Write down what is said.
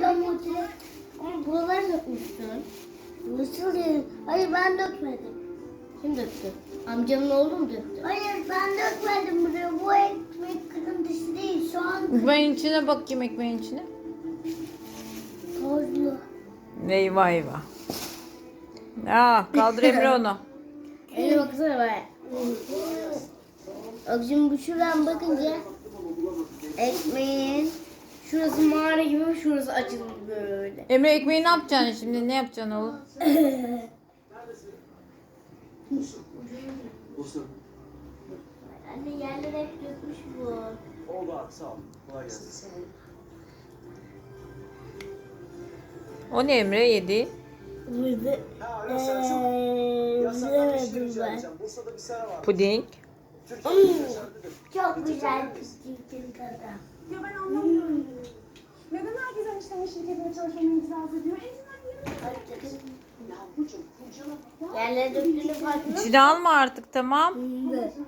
yapacağım ortaya. Ama buraları dökmüşsün. Nasıl yani? Hayır ben dökmedim. Kim döktü? Amcamın oğlu mu döktü? Hayır ben dökmedim buraya. Bu ekmek kırıntısı değil. Şu an Ekmeğin içine bakayım ekmeğin içine. tozlu. Eyvah eyvah. Aa, kaldır Emre onu. Eline baksana be. Bak şimdi bu şuradan bakınca ekmeğin şurası mağara gibi şurası açılmış böyle. Emre ekmeği ne yapacaksın şimdi? Ne yapacaksın oğlum? Olsun. Anne yerlere hep dökmüş bu. Oldu abi sağ ol. Kolay gelsin. O ne Emre yedi? Burada. Bursa'da bir sene var. Puding. Çok güzel püskürtün tadı. Ya ben eniştemin şirketine çalışmamı itiraz ediyor? Yerlere döktüğünü farkında İçine alma artık tamam. mısın?